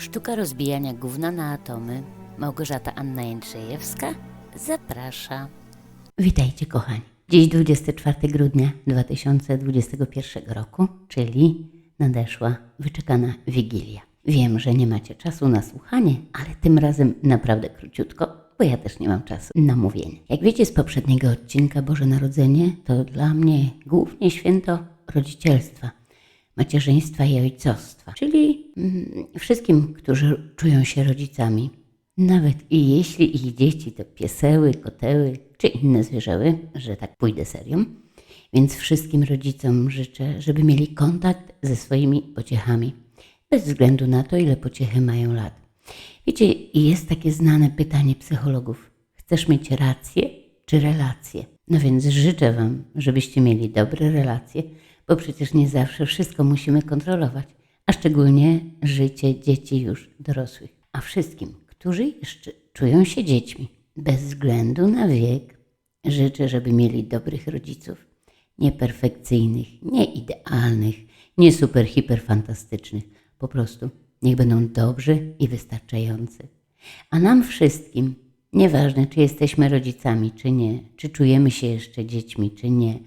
Sztuka rozbijania gówna na atomy. Małgorzata Anna Jędrzejewska zaprasza. Witajcie kochani. Dziś 24 grudnia 2021 roku, czyli nadeszła wyczekana Wigilia. Wiem, że nie macie czasu na słuchanie, ale tym razem naprawdę króciutko, bo ja też nie mam czasu na mówienie. Jak wiecie z poprzedniego odcinka Boże Narodzenie, to dla mnie głównie święto rodzicielstwa, macierzyństwa i ojcostwa, czyli mm, wszystkim, którzy czują się rodzicami, nawet i jeśli ich dzieci to pieseły, koteły czy inne zwierzeły, że tak pójdę serią. Więc wszystkim rodzicom życzę, żeby mieli kontakt ze swoimi pociechami, bez względu na to, ile pociechy mają lat. Wiecie, jest takie znane pytanie psychologów: chcesz mieć rację czy relacje? No więc życzę Wam, żebyście mieli dobre relacje, bo przecież nie zawsze wszystko musimy kontrolować, a szczególnie życie dzieci już dorosłych. A wszystkim, którzy jeszcze czują się dziećmi, bez względu na wiek, życzę, żeby mieli dobrych rodziców. Nieperfekcyjnych, nie idealnych, nie super, hiper fantastycznych. Po prostu niech będą dobrzy i wystarczający. A nam wszystkim, nieważne czy jesteśmy rodzicami, czy nie, czy czujemy się jeszcze dziećmi, czy nie,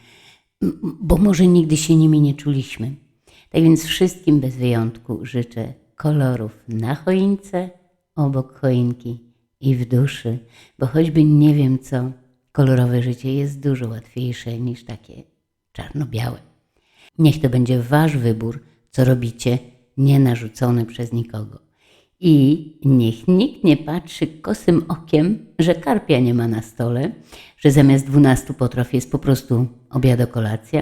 bo może nigdy się nimi nie czuliśmy. Tak więc wszystkim bez wyjątku życzę kolorów na choince, obok choinki i w duszy, bo choćby nie wiem co, kolorowe życie jest dużo łatwiejsze niż takie czarno-białe. Niech to będzie Wasz wybór, co robicie, nie narzucony przez nikogo. I niech nikt nie patrzy kosym okiem, że karpia nie ma na stole, że zamiast dwunastu potraw jest po prostu obiado-kolacja.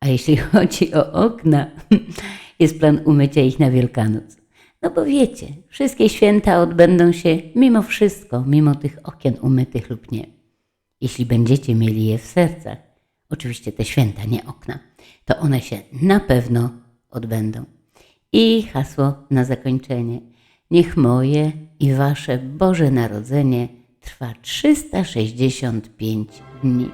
A jeśli chodzi o okna, jest plan umycia ich na Wielkanoc. No bo wiecie, wszystkie święta odbędą się mimo wszystko, mimo tych okien umytych lub nie. Jeśli będziecie mieli je w sercach, oczywiście te święta, nie okna, to one się na pewno odbędą. I hasło na zakończenie. Niech moje i wasze Boże Narodzenie trwa 365 dni.